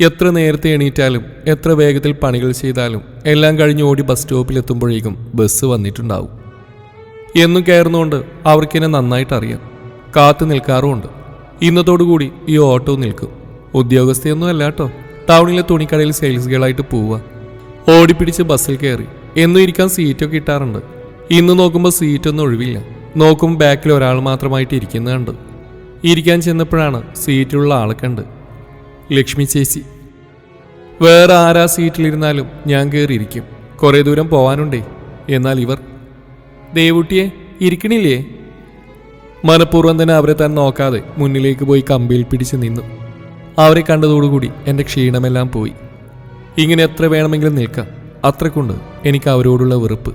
എത്ര നേരത്തെ എണീറ്റാലും എത്ര വേഗത്തിൽ പണികൾ ചെയ്താലും എല്ലാം കഴിഞ്ഞ് ഓടി ബസ് സ്റ്റോപ്പിലെത്തുമ്പോഴേക്കും ബസ് വന്നിട്ടുണ്ടാവും. എന്നും കയറുന്നുകൊണ്ട് അവർക്കെന്നെ നന്നായിട്ട് അറിയാം കാത്തു നിൽക്കാറുമുണ്ട്. ഇന്നത്തോടുകൂടി ഈ ഓട്ടോ നിൽക്കും. ഉദ്യോഗസ്ഥയൊന്നും അല്ല കേട്ടോ ടൗണിലെ തുണിക്കടയിൽ സെയിൽസ് ഗേളായിട്ട് പോവുക. ഓടിപ്പിടിച്ച് ബസ്സിൽ കയറി. എന്നും ഇരിക്കാൻ സീറ്റൊക്കെ കിട്ടാറുണ്ട് ഇന്ന് നോക്കുമ്പോൾ സീറ്റൊന്നും ഒഴിവില്ല. നോക്കുമ്പോൾ ബാക്കിൽ ഒരാൾ മാത്രമായിട്ട് ഇരിക്കുന്നത് കണ്ട് ഇരിക്കാൻ ചെന്നപ്പോഴാണ് സീറ്റിലുള്ള ആളെ കണ്ട് ലക്ഷ്മി ചേച്ചി. വേറെ ആരാ സീറ്റിലിരുന്നാലും ഞാൻ കയറിയിരിക്കും കുറേ ദൂരം പോവാനുണ്ടേ. എന്നാൽ ഇവർ. ദേവുട്ടിയെ ഇരിക്കണില്ലേ? മനഃപൂർവം തന്നെ അവരെ താൻ നോക്കാതെ മുന്നിലേക്ക് പോയി കമ്പിയിൽ പിടിച്ച് നിന്നു. അവരെ കണ്ടതോടുകൂടി എന്റെ ക്ഷീണമെല്ലാം പോയി. ഇങ്ങനെ എത്ര വേണമെങ്കിലും നിൽക്കാം. അത്രക്കൊണ്ട് എനിക്ക് അവരോടുള്ള വെറുപ്പ്.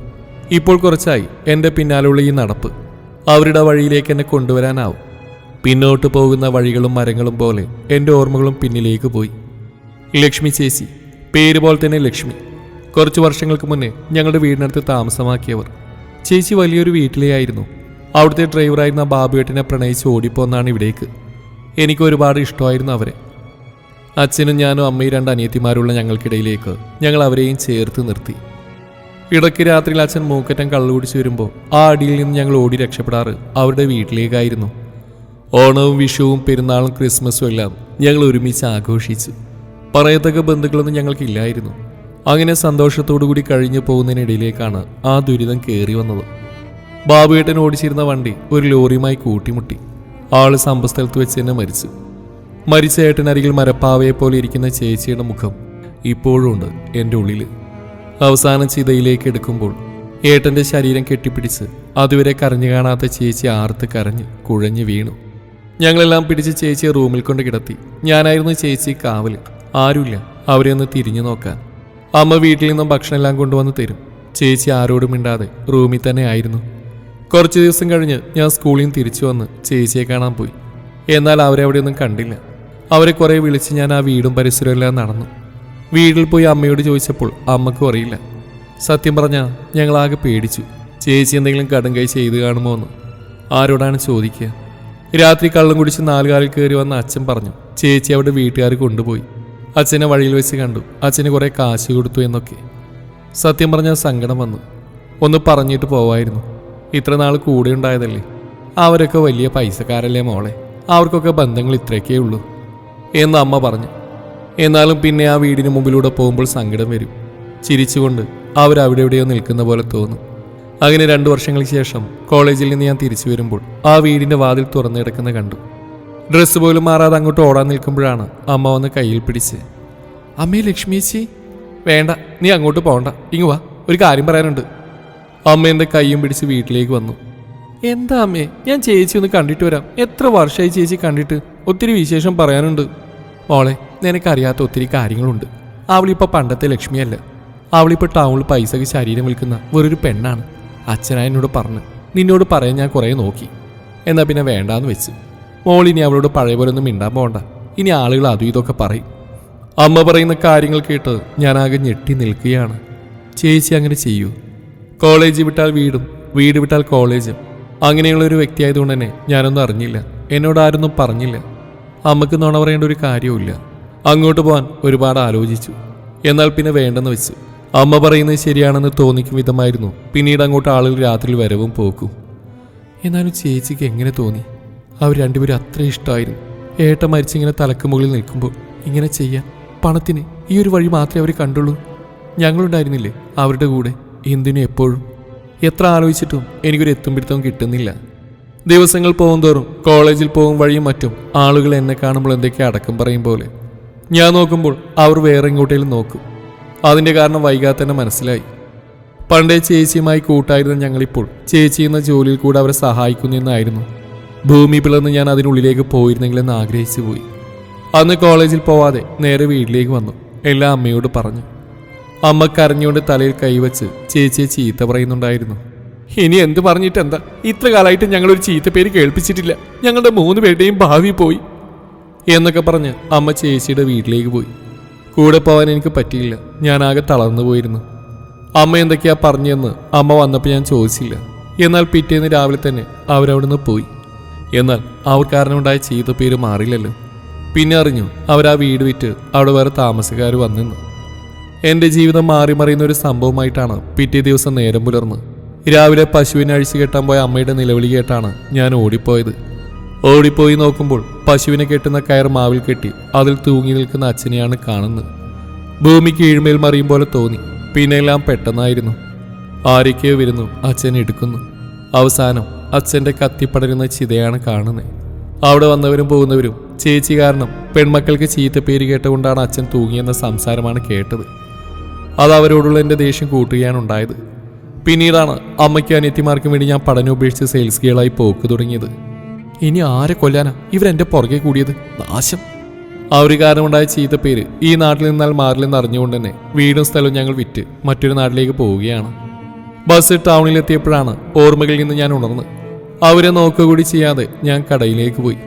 ഇപ്പോൾ കുറച്ചായി എന്റെ പിന്നാലുള്ള ഈ നടപ്പ്. അവരുടെ വഴിയിലേക്ക് എന്നെ കൊണ്ടുവരാനാവും. പിന്നോട്ട് പോകുന്ന വഴികളും മരങ്ങളും പോലെ എന്റെ ഓർമ്മകളും പിന്നിലേക്ക് പോയി. ലക്ഷ്മി ചേച്ചി പേര് പോലെ തന്നെ ലക്ഷ്മി. കുറച്ച് വർഷങ്ങൾക്ക് മുന്നേ ഞങ്ങളുടെ വീടിനടുത്ത് താമസമാക്കിയവർ. ചേച്ചി വലിയൊരു വീട്ടിലെയായിരുന്നു. അവിടുത്തെ ഡ്രൈവറായിരുന്ന ബാബുവേട്ടിനെ പ്രണയിച്ച് ഓടിപ്പോന്നാണ് ഇവിടേക്ക്. എനിക്ക് ഒരുപാട് ഇഷ്ടമായിരുന്നു അവരെ. അച്ഛനും ഞാനും അമ്മയും രണ്ട് അനിയത്തിമാരുള്ള ഞങ്ങൾക്കിടയിലേക്ക് ഞങ്ങൾ അവരെയും ചേർത്ത് നിർത്തി. ഇടയ്ക്ക് രാത്രിയിൽ അച്ഛൻ മൂക്കറ്റം കള്ളുകുടിച്ച് വരുമ്പോൾ ആ അടിയിൽ നിന്ന് ഞങ്ങൾ ഓടി രക്ഷപ്പെടാറ് അവരുടെ വീട്ടിലേക്കായിരുന്നു. ഓണവും വിഷുവും പെരുന്നാളും ക്രിസ്മസും എല്ലാം ഞങ്ങൾ ഒരുമിച്ച് ആഘോഷിച്ചു. പറയത്തക്ക ബന്ധുക്കളൊന്നും ഞങ്ങൾക്കില്ലായിരുന്നു. അങ്ങനെ സന്തോഷത്തോടു കൂടി കഴിഞ്ഞു പോകുന്നതിനിടയിലേക്കാണ് ആ ദുരിതം കയറി വന്നത്. ബാബുവേട്ടൻ ഓടിച്ചിരുന്ന വണ്ടി ഒരു ലോറിയുമായി കൂട്ടിമുട്ടി. ആൾ സമ്പസ്ഥലത്ത് വെച്ച് തന്നെ മരിച്ചു. മരിച്ച ഏട്ടനരികിൽ മരപ്പാവയെ പോലെ ഇരിക്കുന്ന ചേച്ചിയുടെ മുഖം ഇപ്പോഴും ഉണ്ട് എന്റെ ഉള്ളിൽ അവസാനം ചിതയിലേക്ക് എടുക്കുമ്പോൾ ഏട്ടന്റെ ശരീരം കെട്ടിപ്പിടിച്ച് അതുവരെ കരഞ്ഞു കാണാത്ത ചേച്ചി ആർത്ത് കരഞ്ഞ് കുഴഞ്ഞു വീണു. ഞങ്ങളെല്ലാം പിടിച്ച് ചേച്ചിയെ റൂമിൽ കൊണ്ട് കിടത്തി. ഞാനായിരുന്നു ചേച്ചി കാവൽ ആരുമില്ല. അവരെ ഒന്ന് തിരിഞ്ഞു നോക്കാൻ. അമ്മ വീട്ടിൽ നിന്നും ഭക്ഷണം എല്ലാം കൊണ്ടുവന്ന് തരും. ചേച്ചി ആരോടും മിണ്ടാതെ റൂമിൽ തന്നെ ആയിരുന്നു. കുറച്ച് ദിവസം കഴിഞ്ഞ് ഞാൻ സ്കൂളിൽ നിന്ന് തിരിച്ചു വന്ന് ചേച്ചിയെ കാണാൻ പോയി. എന്നാൽ അവരെ അവിടെയൊന്നും കണ്ടില്ല. അവരെ കുറേ വിളിച്ച് ഞാൻ ആ വീടും പരിസരവും എല്ലാം നടന്നു. വീട്ടിൽ പോയി അമ്മയോട് ചോദിച്ചപ്പോൾ അമ്മയ്ക്ക് അറിയില്ല. സത്യം പറഞ്ഞാൽ ഞങ്ങളാകെ പേടിച്ചു. ചേച്ചി എന്തെങ്കിലും കടും കൈ ചെയ്ത് കാണുമോ എന്ന്. ആരോടാണ് ചോദിക്കുക? രാത്രി കള്ളം കുടിച്ച് നാലുകാലിൽ കയറി വന്ന അച്ഛൻ പറഞ്ഞു ചേച്ചി അവിടെ വീട്ടുകാർ കൊണ്ടുപോയി. അച്ഛനെ വഴിയിൽ വെച്ച് കണ്ടു. അച്ഛന് കുറേ കാശ് കൊടുത്തു എന്നൊക്കെ. സത്യം പറഞ്ഞാൽ സങ്കടം വന്നു. ഒന്ന് പറഞ്ഞിട്ട് പോവായിരുന്നു. ഇത്ര നാൾ കൂടെ ഉണ്ടായതല്ലേ? അവരൊക്കെ വലിയ പൈസക്കാരല്ലേ മോളെ? അവർക്കൊക്കെ ബന്ധങ്ങൾ ഇത്രയൊക്കെ ഉള്ളൂ. എന്ന് അമ്മ പറഞ്ഞു. എന്നാലും പിന്നെ ആ വീടിന് മുമ്പിലൂടെ പോകുമ്പോൾ സങ്കടം വരും. ചിരിച്ചുകൊണ്ട് അവരവിടെ എവിടെയോ നിൽക്കുന്ന പോലെ തോന്നും. അങ്ങനെ രണ്ടു വർഷങ്ങൾക്ക് ശേഷം കോളേജിൽ നിന്ന് ഞാൻ തിരിച്ചു വരുമ്പോൾ ആ വീടിന്റെ വാതിൽ തുറന്നു കിടക്കുന്ന കണ്ടു. ഡ്രസ്സ് പോലും മാറാതെ അങ്ങോട്ട് ഓടാൻ നിൽക്കുമ്പോഴാണ് അമ്മ വന്ന് കയ്യിൽ പിടിച്ച് അമ്മേ ലക്ഷ്മിയേച്ചി വേണ്ട നീ അങ്ങോട്ട് പോകണ്ട ഇങ്ങു വാ ഒരു കാര്യം പറയാനുണ്ട്. അമ്മ എന്റെ കൈയും പിടിച്ച് വീട്ടിലേക്ക് വന്നു. എന്താ അമ്മേ ഞാൻ ചേച്ചി ഒന്ന് കണ്ടിട്ട് വരാം. എത്ര വർഷമായി ചേച്ചി കണ്ടിട്ട് ഒത്തിരി വിശേഷം പറയാനുണ്ട്. മോളെ നിനക്കറിയാത്ത ഒത്തിരി കാര്യങ്ങളുണ്ട്. അവളിപ്പോൾ പണ്ടത്തെ ലക്ഷ്മിയല്ല. അവളിപ്പോൾ ടൗണിൽ പൈസക്ക് ശരീരം വിൽക്കുന്ന വെറൊരു പെണ്ണാണ്. അച്ഛനാ എന്നോട് പറഞ്ഞു നിന്നോട് പറയാൻ ഞാൻ കുറേ നോക്കി. എന്നാൽ പിന്നെ വേണ്ടാന്ന് വെച്ച്. മോൾ ഇനി അവളോട് പഴയ പോലെ ഒന്നും മിണ്ടാൻ പോകണ്ട ഇനി ആളുകൾ അതും ഇതൊക്കെ പറയും. അമ്മ പറയുന്ന കാര്യങ്ങൾ കേട്ട് ഞാനാകെ ഞെട്ടി നിൽക്കുകയാണ്. ചേച്ചി അങ്ങനെ ചെയ്യൂ. കോളേജ് വിട്ടാൽ വീടും വീട് വിട്ടാൽ കോളേജും. അങ്ങനെയുള്ള ഒരു വ്യക്തിയായതുകൊണ്ട് തന്നെ ഞാനൊന്നും അറിഞ്ഞില്ല. എന്നോട് ആരൊന്നും പറഞ്ഞില്ല. അമ്മയ്ക്ക് നുണ പറയേണ്ട ഒരു കാര്യവുമില്ല. അങ്ങോട്ട് പോകാൻ ഒരുപാട് ആലോചിച്ചു. എന്നാൽ പിന്നെ വേണ്ടെന്ന് വെച്ചു. അമ്മ പറയുന്നത് ശരിയാണെന്ന് തോന്നിക്കും വിധമായിരുന്നു. പിന്നീട് അങ്ങോട്ട് ആളുകൾ രാത്രി വരവും പോക്കും. എന്നാലും ചേച്ചിക്ക് എങ്ങനെ തോന്നി? അവർ രണ്ടുപേരും അത്ര ഇഷ്ടമായിരുന്നു ഏട്ട മരിച്ചിങ്ങനെ തലക്ക് മുകളിൽ നിൽക്കുമ്പോൾ ഇങ്ങനെ ചെയ്യാൻ പണത്തിന് ഈ ഒരു വഴി മാത്രമേ അവർ കണ്ടുള്ളൂ. ഞങ്ങളുണ്ടായിരുന്നില്ലേ അവരുടെ കൂടെ? എന്തിനും എപ്പോഴും? എത്ര ആലോചിച്ചിട്ടും എനിക്കൊരു എത്തും പിടുത്തവും കിട്ടുന്നില്ല. ദിവസങ്ങൾ പോകുന്തോറും കോളേജിൽ പോകും വഴിയും മറ്റും ആളുകൾ എന്നെ കാണുമ്പോൾ എന്തൊക്കെ അടക്കം പറയും പോലെ. ഞാൻ നോക്കുമ്പോൾ അവർ വേറെ എങ്ങോട്ടേലും നോക്കും. അതിന്റെ കാരണം വൈകാതെ തന്നെ മനസ്സിലായി. പണ്ടേ ചേച്ചിയുമായി കൂട്ടായിരുന്ന ഞങ്ങളിപ്പോൾ ചേച്ചി എന്ന ജോലിയിൽ കൂടെ അവരെ സഹായിക്കുന്നെന്നായിരുന്നു ഭൂമി പിളർന്ന് ഞാൻ അതിനുള്ളിലേക്ക് പോയിരുന്നെങ്കിലെന്ന് ആഗ്രഹിച്ചു പോയി. അന്ന് കോളേജിൽ പോവാതെ നേരെ വീട്ടിലേക്ക് വന്നു. എല്ലാം അമ്മയോട് പറഞ്ഞു. അമ്മ കരഞ്ഞുകൊണ്ട് തലയിൽ കൈവച്ച് ചേച്ചിയെ ചീത്ത പറയുന്നുണ്ടായിരുന്നു. ഇനി എന്ത് പറഞ്ഞിട്ട് എന്താ? ഇത്ര കാലമായിട്ട് ഞങ്ങളൊരു ചീത്ത പേര് കേൾപ്പിച്ചിട്ടില്ല. ഞങ്ങളുടെ മൂന്ന് പേരുടെയും ഭാവി പോയി. എന്നൊക്കെ പറഞ്ഞ് അമ്മ ചേച്ചിയുടെ വീട്ടിലേക്ക് പോയി. കൂടെ പോകാൻ എനിക്ക് പറ്റിയില്ല. ഞാൻ ആകെ തളർന്നു പോയിരുന്നു. അമ്മ എന്തൊക്കെയാ പറഞ്ഞെന്ന് അമ്മ വന്നപ്പോൾ ഞാൻ ചോദിച്ചില്ല. എന്നാൽ പിറ്റേന്ന് രാവിലെ തന്നെ അവരവിടുന്ന് പോയി. എന്നാൽ അവർ കാരണമുണ്ടായ ചെയ്ത പേര് മാറില്ലല്ലോ. പിന്നെ അറിഞ്ഞു അവർ ആ വീട് വിറ്റ് അവിടെ വേറെ താമസക്കാർ വന്നിരുന്നു. എന്റെ ജീവിതം മാറി മറിയുന്ന ഒരു സംഭവമായിട്ടാണ് പിറ്റേ ദിവസം നേരം പുലർന്ന്. രാവിലെ പശുവിനെ അഴിച്ചു കെട്ടാൻ പോയ അമ്മയുടെ നിലവിളി കേട്ടാണ് ഞാൻ ഓടിപ്പോയത്. ഓടിപ്പോയി നോക്കുമ്പോൾ പശുവിനെ കെട്ടുന്ന കയർ മാവിൽ കെട്ടി അതിൽ തൂങ്ങി നിൽക്കുന്ന അച്ഛനെയാണ് കാണുന്നത്. ഭൂമി കീഴ്മേൽ മറിയും പോലെ തോന്നി. പിന്നെ എല്ലാം പെട്ടെന്നായിരുന്നു. ആരൊക്കെയോ വരുന്നു അച്ഛൻ എടുക്കുന്നു. അവസാനം അച്ഛന്റെ കത്തിപ്പടരുന്ന ചിതയാണ് കാണുന്നത്. അവിടെ വന്നവരും പോകുന്നവരും ചേച്ചി കാരണം പെൺമക്കൾക്ക് ചീത്ത പേര് കേട്ടുകൊണ്ടാണ് അച്ഛൻ തൂങ്ങിയെന്ന സംസാരമാണ് കേട്ടത്. അത് അവരോടുള്ള എന്റെ ദേഷ്യം കൂട്ടുകയാണ് ഉണ്ടായത്. പിന്നീടാണ് അമ്മയ്ക്കും അനിയത്തിമാർക്കും വേണ്ടി ഞാൻ പഠനം ഉപേക്ഷിച്ച് സെയിൽസ് ഗേളായി പോക്ക് തുടങ്ങിയത്. ഇനി ആരെ കൊല്ലാനാ? ഇവരെന്റെ പുറകെ കൂടിയത്. നാശം. ആ ഒരു കാരണമുണ്ടായ ചീത്ത പേര് ഈ നാട്ടിൽ നിന്നാൽ മാറില്ലെന്ന് അറിഞ്ഞുകൊണ്ട് തന്നെ വീടും സ്ഥലവും ഞങ്ങൾ വിറ്റ് മറ്റൊരു നാട്ടിലേക്ക് പോവുകയാണ്. ബസ് ടൗണിലെത്തിയപ്പോഴാണ് ഓർമ്മകളിൽ നിന്ന് ഞാൻ ഉണർന്ന് അവരെ നോക്കുക കൂടി ചെയ്യാതെ ഞാൻ കടയിലേക്ക് പോയി.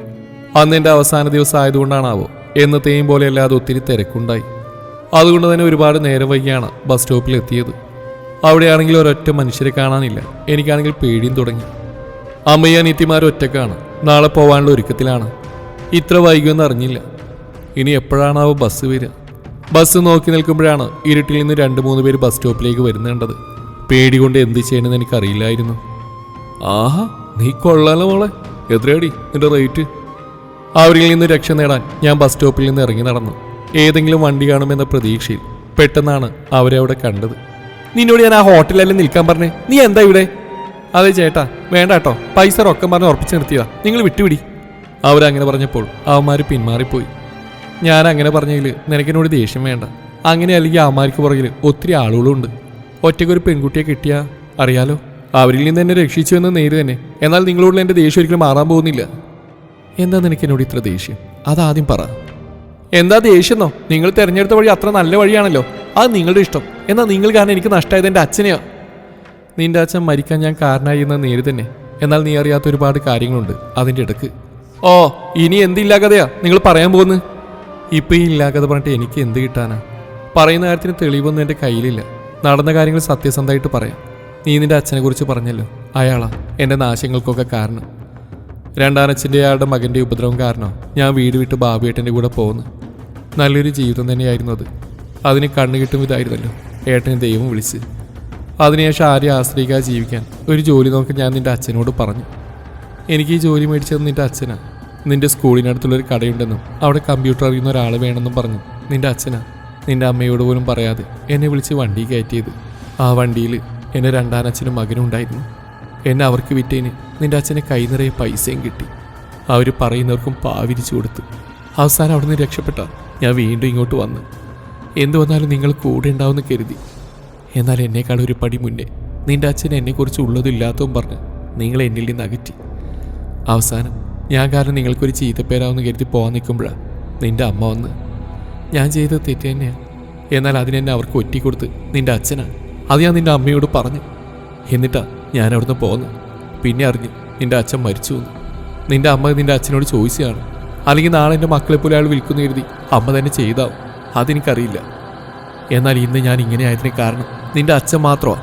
അന്ന് എന്റെ അവസാന ദിവസം ആയതുകൊണ്ടാണാവോ എന്നത്തെയും പോലെ അല്ലാതെ ഒത്തിരി തിരക്കുണ്ടായി. അതുകൊണ്ട് തന്നെ ഒരുപാട് നേരം വൈകിയാണ് ബസ് സ്റ്റോപ്പിൽ എത്തിയത്. അവിടെയാണെങ്കിൽ ഒരൊറ്റ മനുഷ്യരെ കാണാനില്ല. എനിക്കാണെങ്കിൽ പേടിയും തുടങ്ങി. അമ്മയും ഒറ്റക്കാണ്. നാളെ പോവാനുള്ള ഒരുക്കത്തിലാണ്. ഇത്ര വൈകുമെന്ന് അറിഞ്ഞില്ല. ഇനി എപ്പോഴാണാവോ ബസ് വരിക. ബസ് നോക്കി നിൽക്കുമ്പോഴാണ് ഇരുട്ടിൽ നിന്ന് രണ്ട് മൂന്ന് പേര് ബസ് സ്റ്റോപ്പിലേക്ക് വരുന്നുണ്ടത്. പേടി കൊണ്ട് എന്ത് ചെയ്യണമെന്ന് എനിക്കറിയില്ലായിരുന്നു. ആഹാ നീ കൊള്ളാലോ മോളെ. എത്രയാടി നിന്റെ റേറ്റ്? അവരിൽ നിന്ന് രക്ഷ നേടാൻ ഞാൻ ബസ് സ്റ്റോപ്പിൽ നിന്ന് ഇറങ്ങി നടന്നു. ഏതെങ്കിലും വണ്ടി കാണുമെന്ന പ്രതീക്ഷയിൽ പെട്ടെന്നാണ് അവരെ അവിടെ കണ്ടത്. നിന്നോട് ഞാൻ ആ ഹോട്ടലിൽ നിൽക്കാൻ പറഞ്ഞേ? നീ എന്താ ഇവിടെ? അതെ ചേട്ടാ വേണ്ട കേട്ടോ. പൈസ റൊക്കം പറഞ്ഞ് ഉറപ്പിച്ച് നിർത്തിയതാ. നിങ്ങൾ വിട്ടുപിടി. അവരങ്ങനെ പറഞ്ഞപ്പോൾ അവന്മാർ പിന്മാറിപ്പോയി. ഞാൻ അങ്ങനെ പറഞ്ഞതിൽ നിനക്കിനോട് ദേഷ്യം വേണ്ട. അങ്ങനെ അല്ലെങ്കിൽ അവന്മാർക്ക് പുറകിൽ ഒത്തിരി ആളുകളുണ്ട്. ഒറ്റയ്ക്കൊരു പെൺകുട്ടിയെ കിട്ടിയാ അറിയാലോ. അവരിൽ നിന്ന് എന്നെ രക്ഷിച്ചു എന്ന് നേര് തന്നെ. എന്നാൽ നിങ്ങളോടുള്ള എന്റെ ദേഷ്യം ഒരിക്കലും മാറാൻ പോകുന്നില്ല. എന്താ നിനക്ക് എന്നോട് ഇത്ര ദേഷ്യം? അതാദ്യം പറ. എന്താ ദേഷ്യന്നോ? നിങ്ങൾ തിരഞ്ഞെടുത്ത വഴി അത്ര നല്ല വഴിയാണല്ലോ. അത് നിങ്ങളുടെ ഇഷ്ടം. എന്നാൽ നിങ്ങൾ കാരണം എനിക്ക് നഷ്ടമായത് എന്റെ അച്ഛനെയോ. നിന്റെ അച്ഛൻ മരിക്കാൻ ഞാൻ കാരണമായി എന്ന നേര് തന്നെ. എന്നാൽ നീ അറിയാത്ത ഒരുപാട് കാര്യങ്ങളുണ്ട് അതിന്റെ ഇടയ്ക്ക്. ഓ ഇനി എന്തില്ലാ കഥയാ നിങ്ങൾ പറയാൻ പോകുന്നു. ഇപ്പൊ ഈ ഇല്ലാകത പറഞ്ഞിട്ട് എനിക്ക് എന്ത് കിട്ടാനാ? പറയുന്ന കാര്യത്തിന് തെളിവൊന്നും എന്റെ കയ്യിലില്ല. നടന്ന കാര്യങ്ങൾ സത്യസന്ധമായിട്ട് പറയാം. നീ നിന്റെ അച്ഛനെ കുറിച്ച് പറഞ്ഞല്ലോ. അയാളാ എന്റെ നാശങ്ങൾക്കൊക്കെ കാരണം. രണ്ടാനച്ഛന്റെ അയാളുടെ മകന്റെ ഉപദ്രവം കാരണം ഞാൻ വീട് വിട്ട് ബാബുയേട്ടന്റെ കൂടെ പോകുന്നു. നല്ലൊരു ജീവിതം തന്നെയായിരുന്നു അത്. അതിന് കണ്ണു കിട്ടും ഇതായിരുന്നല്ലോ. ഏട്ടനെ ദൈവം വിളിച്ച്. അതിനുശേഷം ആരെയും ആശ്രയിക്കാതെ ജീവിക്കാൻ. ഒരു ജോലി നോക്കി ഞാൻ നിന്റെ അച്ഛനോട് പറഞ്ഞു. എനിക്ക് ഈ ജോലി മേടിച്ചത് നിന്റെ അച്ഛനാണ് നിന്റെ സ്കൂളിനടുത്തുള്ളൊരു കടയുണ്ടെന്നും അവിടെ കമ്പ്യൂട്ടർ അറിയുന്ന ഒരാൾ വേണമെന്നും പറഞ്ഞു. നിന്റെ അച്ഛനാ. നിന്റെ അമ്മയോട് പോലും പറയാതെ എന്നെ വിളിച്ച് വണ്ടി കയറ്റിയത്. ആ വണ്ടിയിൽ എന്റെ രണ്ടാനച്ഛനും മകനും ഉണ്ടായിരുന്നു. എന്നെ അവർക്ക് വിറ്റേന് നിന്റെ അച്ഛനെ കൈ നിറയെ പൈസയും കിട്ടി. അവർ പറയുന്നവർക്കും പാവിരിച്ചു കൊടുത്തു. അവസാനം അവിടുന്ന് രക്ഷപ്പെട്ട ഞാൻ വീണ്ടും ഇങ്ങോട്ട് വന്നു. എന്തു വന്നാലും നിങ്ങൾ കൂടെ ഉണ്ടാവുമെന്ന് കരുതി. എന്നാൽ എന്നേക്കാൾ ഒരു പടി മുന്നേ നിന്റെ അച്ഛൻ എന്നെക്കുറിച്ച് ഉള്ളതും ഇല്ലാത്തതും പറഞ്ഞ് നിങ്ങൾ എന്നിൽ നിന്ന് അകറ്റി. അവസാനം ഞാൻ കാരണം നിങ്ങൾക്കൊരു ചീത്തപ്പേരാവെന്ന് കരുതി പോകാൻ നിൽക്കുമ്പോഴാണ് നിന്റെ അമ്മ വന്ന് ഞാൻ ചെയ്തത് തെറ്റ് തന്നെയാണ് എന്നാൽ അതിനെന്നെ അവർക്ക് ഒറ്റി കൊടുത്ത് നിന്റെ അച്ഛനാണ്. അത് ഞാൻ നിന്റെ അമ്മയോട് പറഞ്ഞു. എന്നിട്ടാ ഞാൻ അവിടുന്ന് പോന്ന്. പിന്നെ അറിഞ്ഞു നിന്റെ അച്ഛൻ മരിച്ചു എന്ന്. നിന്റെ അമ്മ നിന്റെ അച്ഛനോട് ചോദിച്ചതാണ്. അല്ലെങ്കിൽ നാളെ എന്റെ മക്കളെ പോലെ അയാൾ വിൽക്കുന്ന കരുതി അമ്മ തന്നെ ചെയ്താവും. അതെനിക്കറിയില്ല. എന്നാൽ ഇന്ന് ഞാൻ ഇങ്ങനെ ആയതിന് കാരണം നിന്റെ അച്ഛൻ മാത്രമാ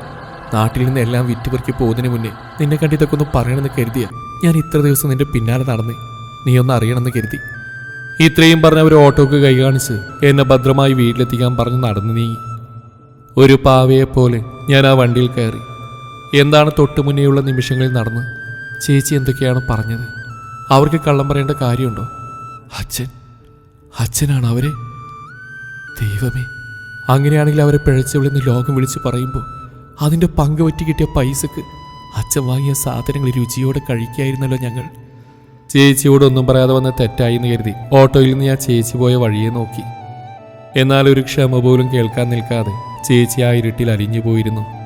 നാട്ടിൽ നിന്ന് എല്ലാം വിറ്റുപെറുക്കി പോകുന്നതിന് മുന്നേ നിന്നെ കണ്ട് ഇതൊക്കെ ഒന്ന് പറയണമെന്ന് കരുതിയ ഞാൻ ഇത്ര ദിവസം നിന്റെ പിന്നാലെ നടന്ന് നീ ഒന്ന് അറിയണമെന്ന് കരുതി. ഇത്രയും പറഞ്ഞ ഒരു ഓട്ടോക്ക് കൈ കാണിച്ച് എന്നെ ഭദ്രമായി വീട്ടിലെത്തിക്കാൻ പറഞ്ഞ് നടന്നു നീങ്ങി ഒരു പാവയെപ്പോലെ പോലെ ഞാൻ ആ വണ്ടിയിൽ കയറി. എന്താണ് തൊട്ടു മുന്നേയുള്ള നിമിഷങ്ങളിൽ നടന്ന്? ചേച്ചി എന്തൊക്കെയാണ് പറഞ്ഞത്? അവർക്ക് കള്ളം പറയേണ്ട കാര്യമുണ്ടോ? അച്ഛൻ അച്ഛനാണ് അവരെ? ദൈവമേ. അങ്ങനെയാണെങ്കിൽ അവരെ പിഴച്ചവളിന്ന് ലോകം വിളിച്ച് പറയുമ്പോൾ അതിന്റെ പങ്ക് പറ്റി കിട്ടിയ പൈസക്ക് അച്ഛൻ വാങ്ങിയ സാധനങ്ങൾ രുചിയോടെ കഴിക്കായിരുന്നല്ലോ ഞങ്ങൾ. ചേച്ചിയോട് ഒന്നും പറയാതെ വന്ന തെറ്റായി എന്ന് കരുതി ഓട്ടോയിൽ നിന്ന് ഞാൻ ചേച്ചി പോയ വഴിയെ നോക്കി. എന്നാൽ ഒരു ക്ഷമ പോലും കേൾക്കാൻ നിൽക്കാതെ ചേച്ചി ആ ഇരുട്ടിൽ അലിഞ്ഞു പോയിരുന്നു.